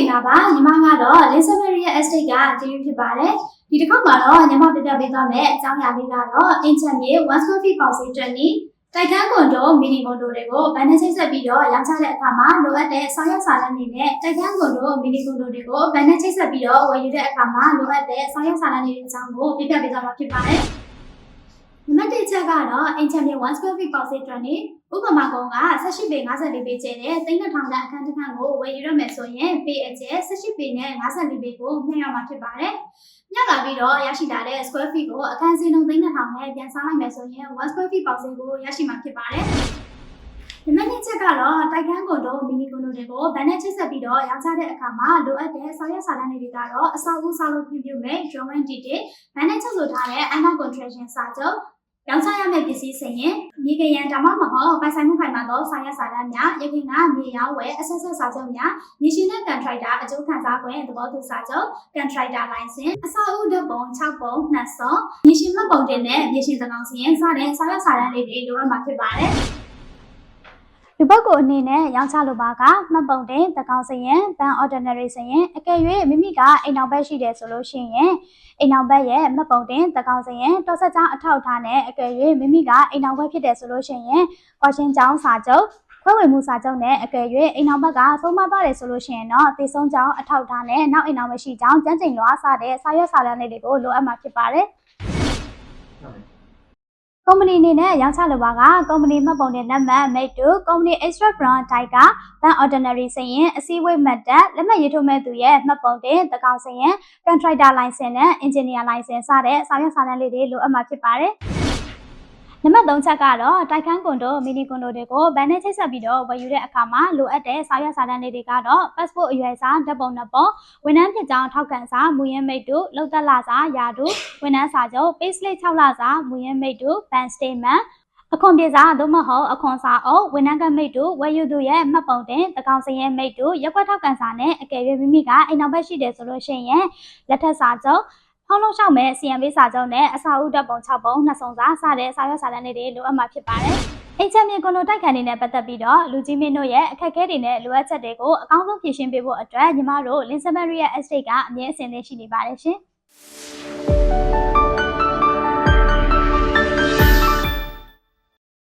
္ဂလာပါညီမကတော့ Elizabeth ရဲ့ estate ကကျေးဇူးဖြစ်ပါတယ်ဒီတစ်ခေါက်မှာတော့ညီမပြပြပေးသွားမယ်အကြောင်းအရာလေးကတော့အင်ချန်မြေ1 square feet ပေါင်စီအတွက်နီးတိုက်ခန်းကွန်ဒိုမီနီကွန်ဒိုတွေကိုဗန်နဲ့ချိတ်ဆက်ပြီးတော့ရောင်းချတဲ့အခါမှာလိုအပ်တဲ့ဆောင်ရွက်စာတမ်းတွေနဲ့တိုက်ခန်းကွန်ဒိုမီနီကွန်ဒိုတွေကိုဗန်နဲ့ချိတ်ဆက်ပြီးတော့ဝယ်ယူတဲ့အခါမှာလိုအပ်တဲ့ဆောင်ရွက်စာတမ်းတွေအကြောင်းကိုပြပြပေးသွားမှာဖြစ်ပါတယ်နံပါ တ်1ချက်ကတော့အင်ချန်မြေ1 square feet ပေါင်စီအတွက်နီးဥပမာကောင်က18ပေ54ပေကျဲတဲ့သိန်း2000တန်အခန်းတစ်ခန်းကိုဝယ်ယူရမယ်ဆိုရင်ပေအကျဲ18ပေနဲ့54ပေကိုမျှရမှာဖြစ်ပါတယ်။မျှလာပြီးတော့ရရှိလာတဲ့ square feet ကိုအခန်းစင်းလုံးသိန်း2000နဲ့ပြန်စားလိုက်မယ်ဆိုရင်1 square feet ပေါက်စင်းကိုရရှိမှာဖြစ်ပါတယ်။ဒီမနေ့ချက်ကတော့တိုက်ခန်းကွန်ဒိုမီနီကွန်ဒိုတွေကိုဗန်နဲ့ချိတ်ဆက်ပြီးတော့ရောင်းချတဲ့အခါမှာလိုအပ်တဲ့ဆောင်ရွက်စာတမ်းတွေကတော့အဆောက်အဦဆောက်လုပ်ခွင့်ပြုမဲ့ German Detail ဗန်နဲ့ချက်ဆိုထားတဲ့ Anna Contraction စာချုပ် ရောင်းချရမယ့်ပစ္စည်းစင်ရင်မြေကရန်ဒါမှမဟုတ်ပိုင်ဆိုင်မှုခိုင်မာသောဆောင်ရွက်စာတမ်းများရခိုင်ကမြေရောင်းဝယ်အဆက်ဆက်စာချုပ်များမြေရှင်တဲ့ contractor အကျိုးခံစား권သဘောတူစာချုပ် contractor license အဆောက်အဦဓာတ်ပုံ6ပုံ2စောမြေရှင်မှတ်ပုံတင်တဲ့မြေရှင်သကောင်စီရင်စတဲ့ဆောင်ရွက်စာတမ်းလေးတွေလိုအပ်မှာဖြစ်ပါတယ် ဒီပုဂ္ဂိုလ်အနေနဲ့ရောင်းချလိုပါကမှတ်ပုံတင်သကောင်စရင်ဘန် ordinary စရင်အကယ်၍မိမိကအိမ်အောင်ဘက်ရှိတယ်ဆိုလို့ရှိရင်အိမ်အောင်ဘက်ရဲ့မှတ်ပုံတင်သကောင်စရင်တော်ဆက်ချောင်းအထောက်အထားနဲ့အကယ်၍မိမိကအိမ်အောင်ဘက်ဖြစ်တယ်ဆိုလို့ရှိရင်ကွာရှင်းချောင်းစာချုပ်ခွဲဝေမှုစာချုပ်နဲ့အကယ်၍အိမ်အောင်ဘက်ကဆုံးမသွားတယ်ဆိုလို့ရှိရင်တော့သေဆုံးကြောင်းအထောက်အထားနဲ့နောက်အိမ်အောင်မရှိကြောင်းကြမ်းကြိမ်လွှားစတဲ့စာရွက်စာတမ်းတွေကိုလိုအပ်မှာဖြစ်ပါတယ် ကုမ္ပဏီအနေနဲ့ရောင်းချလိုပါကကုမ္ပဏီမှတ်ပုံတင်နံပါတ် mate to ကုမ္ပဏီ extra brand type က ban ordinary စရင်အစည်းအဝေးမှတ်တက်လက်မှတ်ရေးထိုးမဲ့သူရဲ့မှတ်ပုံတင်တကောင်စရင် contractor license နဲ့ engineer license စတဲ့စာရွက်စာတမ်းလေးတွေလိုအပ်မှာဖြစ်ပါတယ် နံပါတ်3ချက်ကတော့တိုက်ခန်းကွန်ဒိုမီနီကွန်ဒိုတွေကိုဗန်နဲ့ချိတ်ဆက်ပြီးတော့ဝယ်ယူတဲ့အခါမှာလိုအပ်တဲ့စာရွက်စာတမ်းလေးတွေကတော့ passport အရွယ်အစားဓာတ်ပုံနှစ်ပုံဝန်ထမ်းဖြစ်ကြောင်းထောက်ခံစာမူရင်းမိတ်တို့လောက်သက်လာစာယာတို့ဝန်ထမ်းစာချုပ် payslip 6လစာမူရင်းမိတ်တို့ bank statement အခွန်ပြေစာသို့မဟုတ်အခွန်စာအုပ်ဝန်ထမ်းကမိတ်တို့ဝယ်ယူသူရဲ့မှတ်ပုံတင်တကောင်စရဲမိတ်တို့ရက်ွက်ထောက်ကန်စာနဲ့အကယ်၍မိမိကအိမ်နောက်ဘက်ရှိတယ်ဆိုလို့ရှိရင်လက်ထက်စာချုပ် ဖောင်းလုံးလျှောက်မဲ့ CMB စာချုပ်နဲ့အစာဥဓာတ်ပုံ6ပုံနှစ်စုံစာစတဲ့စာရွက်စာတမ်းတွေလိုအပ်မှာဖြစ်ပါတယ်။အိမ်ချက်မြေကွန်လိုတိုက်ခံနေနဲ့ပတ်သက်ပြီးတော့လူကြီးမင်းတို့ရဲ့အခက်အခဲတွေနဲ့လိုအပ်ချက်တွေကိုအကောင်းဆုံးဖြေရှင်းပေးဖို့အတွက်ညီမတို့ Linsabary ရဲ့ estate ကအမြဲအဆင်သင့်ရှိနေပါတယ်ရှင်။